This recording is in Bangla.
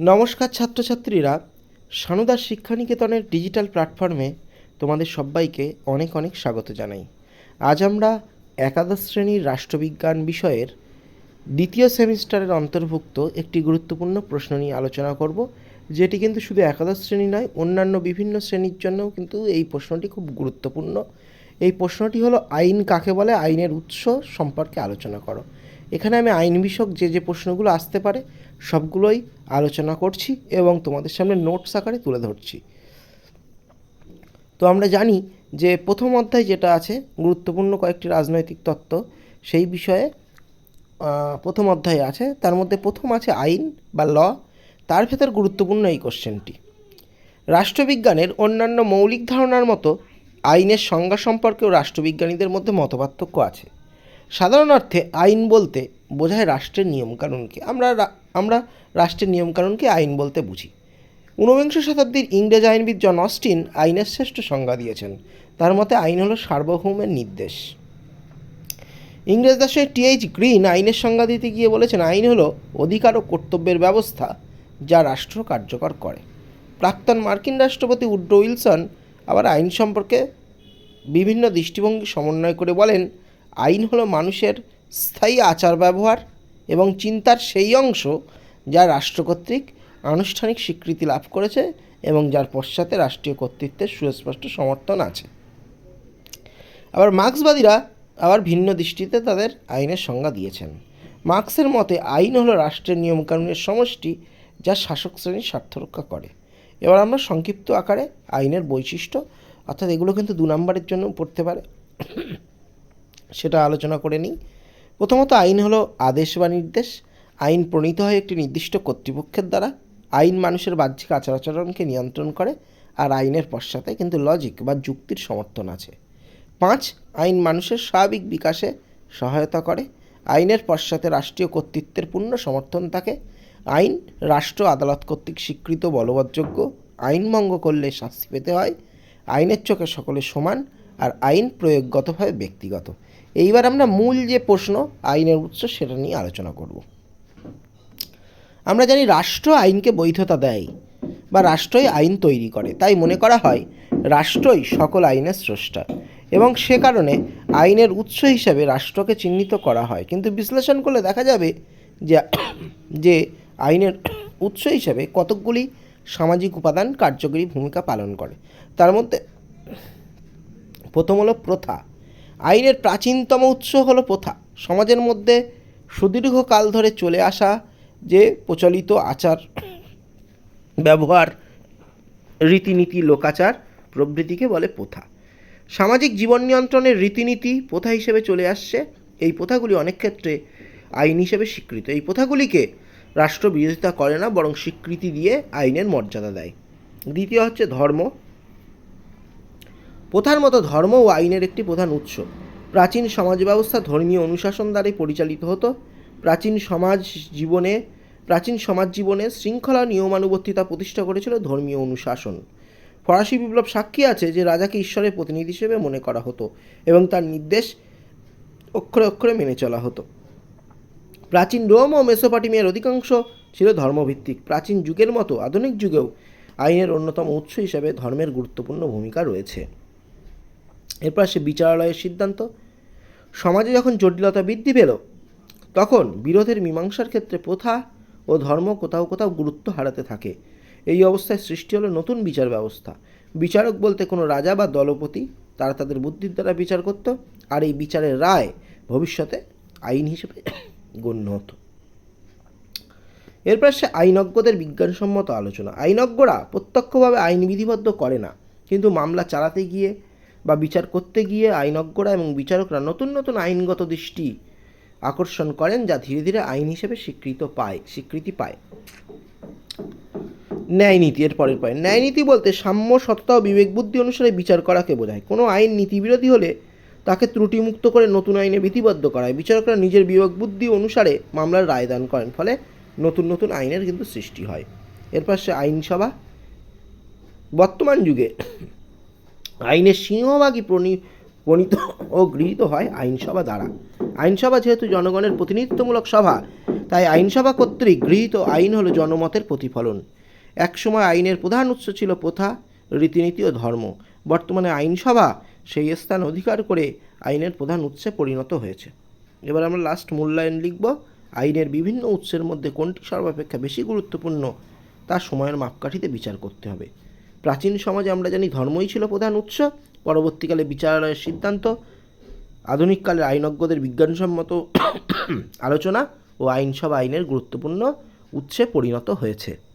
নমস্কার ছাত্রছাত্রীরা সানুদার শিক্ষানিকেতনের ডিজিটাল প্ল্যাটফর্মে তোমাদের সবাইকে অনেক অনেক স্বাগত জানাই। আজ আমরা একাদশ শ্রেণির রাষ্ট্রবিজ্ঞান বিষয়ের দ্বিতীয় সেমিস্টারের অন্তর্ভুক্ত একটি গুরুত্বপূর্ণ প্রশ্ন নিয়ে আলোচনা করব, যেটি কিন্তু শুধু একাদশ শ্রেণি নয়, অন্যান্য বিভিন্ন শ্রেণির জন্যও কিন্তু এই প্রশ্নটি খুব গুরুত্বপূর্ণ। এই প্রশ্নটি হলো আইন কাকে বলে? আইনের উৎস সম্পর্কে আলোচনা করো। এখানে আমি আইন বিষয়ক যে যে প্রশ্নগুলো আসতে পারে, সবগুলোই আলোচনা করছি এবং তোমাদের সামনে নোটস আকারে তুলে ধরছি। তো আমরা জানি যে, প্রথম অধ্যায় যেটা আছে, গুরুত্বপূর্ণ কয়েকটি রাজনৈতিক তত্ত্ব, সেই বিষয়ে প্রথম অধ্যায়ে আছে। তার মধ্যে প্রথম আছে আইন বা ল, তার ভেতর গুরুত্বপূর্ণ এই কোশ্চেনটি রাষ্ট্রবিজ্ঞানের অন্যান্য মৌলিক ধারণার মতো আইনের সংজ্ঞা সম্পর্কেও রাষ্ট্রবিজ্ঞানীদের মধ্যে মতপার্থক্য আছে। সাধারণ অর্থে আইন বলতে বোঝায় রাষ্ট্রের নিয়মকানুনকে। আমরা আমরা রাষ্ট্রের নিয়মকানুনকে আইন বলতে বুঝি। ঊনবিংশ শতাব্দীর ইংরেজ আইনবিদ জন অস্টিন আইনের শ্রেষ্ঠ সংজ্ঞা দিয়েছেন। তার মতে আইন হলো সার্বভৌমের নির্দেশ। ইংরেজ দাসের টিএইচ গ্রিন আইনের সংজ্ঞা দিতে গিয়ে বলেছেন, আইন হলো অধিকার ও কর্তব্যের ব্যবস্থা যা রাষ্ট্র কার্যকর করে। প্রাক্তন মার্কিন রাষ্ট্রপতি উড্রো উইলসন আবার আইন সম্পর্কে বিভিন্ন দৃষ্টিভঙ্গি সমন্বয় করে বলেন আইন হলো মানুষের স্থায়ী আচার ব্যবহার এবং চিন্তার সেই অংশ যা রাষ্ট্র কর্তৃক আনুষ্ঠানিক স্বীকৃতি লাভ করেছে এবং যার পশ্চাতে রাষ্ট্রীয় কর্তৃত্বের সুস্পষ্ট সমর্থন আছে। আবার মার্ক্সবাদীরা আবার ভিন্ন দৃষ্টিতে তাদের আইনের সংজ্ঞা দিয়েছেন। মার্ক্সের মতে আইন হলো রাষ্ট্রের নিয়মকানুনের সমষ্টি যা শাসক শ্রেণির স্বার্থ রক্ষা করে। এবার আমরা সংক্ষিপ্ত আকারে আইনের বৈশিষ্ট্য, অর্থাৎ এগুলো কিন্তু দু নম্বরের জন্য পড়তে পারে। সেটা আলোচনা করে নিই। প্রথমত আইন হলো আদেশ বা নির্দেশ। আইন প্রণীত হয় একটি নির্দিষ্ট কর্তৃপক্ষের দ্বারা। আইন মানুষের বাহ্যিক আচার আচরণকে নিয়ন্ত্রণ করে আর আইনের পশ্চাতে কিন্তু লজিক বা যুক্তির সমর্থন আছে। পাঁচ, আইন মানুষের স্বাভাবিক বিকাশে সহায়তা করে। আইনের পশ্চাতে রাষ্ট্রীয় কর্তৃত্বের পূর্ণ সমর্থন থাকে। আইন, রাষ্ট্র আদালত কর্তৃক স্বীকৃত বলবৎযোগ্য। আইন ভঙ্গ করলে শাস্তি পেতে হয়। আইনের চোখে সকলে সমান আর আইন প্রয়োগগতভাবে ব্যক্তিগত। এইবার আমরা মূল যে প্রশ্ন আইনের উৎস সেটা নিয়ে আলোচনা করব। আমরা জানি রাষ্ট্র আইনকে বৈধতা দেয় বা রাষ্ট্রই আইন তৈরি করে। তাই মনে করা হয় রাষ্ট্রই সকল আইনের স্রষ্টা এবং সে কারণে আইনের উৎস হিসাবে রাষ্ট্রকে চিহ্নিত করা হয়। কিন্তু বিশ্লেষণ করলে দেখা যাবে যে যে আইনের উৎস হিসাবে কতকগুলি সামাজিক উপাদান কার্যকরী ভূমিকা পালন করে। তার মধ্যে প্রথম হলো প্রথা। আইনের প্রাচীনতম উৎস হলো প্রথা। সমাজের মধ্যে সুদীর্ঘকাল ধরে চলে আসা যে প্রচলিত আচার, ব্যবহার, রীতিনীতি, লোকাচার প্রভৃতিকে বলে প্রথা। সামাজিক জীবন নিয়ন্ত্রণের রীতিনীতি প্রথা হিসেবে চলে আসছে। এই প্রথাগুলি অনেক ক্ষেত্রে আইন হিসেবে স্বীকৃত। এই প্রথাগুলিকে রাষ্ট্র বিরোধিতা করে না, বরং স্বীকৃতি দিয়ে আইনের মর্যাদা দেয়। দ্বিতীয় হচ্ছে ধর্ম। প্রথার মতো ধর্ম ও আইনের একটি প্রধান উৎস। প্রাচীন সমাজ ব্যবস্থা ধর্মীয় অনুশাসন দ্বারাই পরিচালিত হতো। প্রাচীন সমাজ জীবনে, প্রাচীন সমাজ জীবনে শৃঙ্খলা নিয়মানুবর্তিতা প্রতিষ্ঠা করেছিল ধর্মীয় অনুশাসন। ফরাসি বিপ্লব সাক্ষী আছে যে রাজাকে ঈশ্বরের প্রতিনিধি হিসেবে মনে করা হতো এবং তার নির্দেশ অক্ষরে অক্ষরে মেনে চলা হতো। প্রাচীন রোম ও মেসোপাটিমিয়ার অধিকাংশ ছিল ধর্মভিত্তিক। প্রাচীন যুগের মতো আধুনিক যুগেও আইনের অন্যতম উৎস হিসেবে ধর্মের গুরুত্বপূর্ণ ভূমিকা রয়েছে। এরপর সে বিচারালয়ের সিদ্ধান্ত। সমাজে যখন জটিলতা বৃদ্ধি পেল, তখন বিরোধের মীমাংসার ক্ষেত্রে প্রথা ও ধর্ম কোথাও কোথাও গুরুত্ব হারাতে থাকে। এই অবস্থায় সৃষ্টি হলো নতুন বিচার ব্যবস্থা। বিচারক বলতে কোনো রাজা বা দলপতি, তারা তাদের বুদ্ধির দ্বারা বিচার করত, আর এই বিচারের রায় ভবিষ্যতে আইন হিসেবে গণ্য হতো। এরপর সে আইনজ্ঞদের বিজ্ঞানসম্মত আলোচনা। আইনজ্ঞরা প্রত্যক্ষভাবে আইন বিধিবদ্ধ করে না, কিন্তু মামলা চালাতে গিয়ে বা বিচার করতে গিয়ে আইনজ্ঞরা এবং বিচারকরা নতুন নতুন আইনগত দৃষ্টি আকর্ষণ করেন যা ধীরে ধীরে আইন হিসেবে স্বীকৃত পায়, স্বীকৃতি পায়। ন্যায়নীতি এর পরের পয়েন্ট ন্যায়নীতি বলতে সাম্য, সত্তা ও বিবেক বুদ্ধি অনুসারে বিচার করাকে বোঝায়। কোনো আইন নীতিবিরোধী হলে তাকে ত্রুটিমুক্ত করে নতুন আইনে বিধিবদ্ধ করায়। বিচারকরা নিজের বিবেক বুদ্ধি অনুসারে মামলার রায়দান করেন, ফলে নতুন নতুন আইনের কিন্তু সৃষ্টি হয়। এরপর সে আইনসভা। বর্তমান যুগে আইনের সিংহভাগই প্রণী, প্রণীত ও গৃহীত হয় আইনসভা দ্বারা। আইনসভা যেহেতু জনগণের প্রতিনিধিত্বমূলক সভা, তাই আইনসভা কর্তৃক গৃহীত আইন হলো জনমতের প্রতিফলন। একসময় আইনের প্রধান উৎস ছিল প্রথা, রীতিনীতি ও ধর্ম। বর্তমানে আইনসভা সেই স্থান অধিকার করে আইনের প্রধান উৎসে পরিণত হয়েছে। এবার আমরা লাস্ট মূল্যায়ন লিখব। আইনের বিভিন্ন উৎসের মধ্যে কোনটি সর্বাপেক্ষা বেশি গুরুত্বপূর্ণ তা সময়ের মাপকাঠিতে বিচার করতে হবে। প্রাচীন সমাজে আমরা জানি ধর্মই ছিল প্রধান উৎস। পরবর্তীকালে বিচারালয়ের সিদ্ধান্ত, আধুনিককালের আইনজ্ঞদের বিজ্ঞানসম্মত আলোচনা ও আইনসভা আইনের গুরুত্বপূর্ণ উৎসে পরিণত হয়েছে।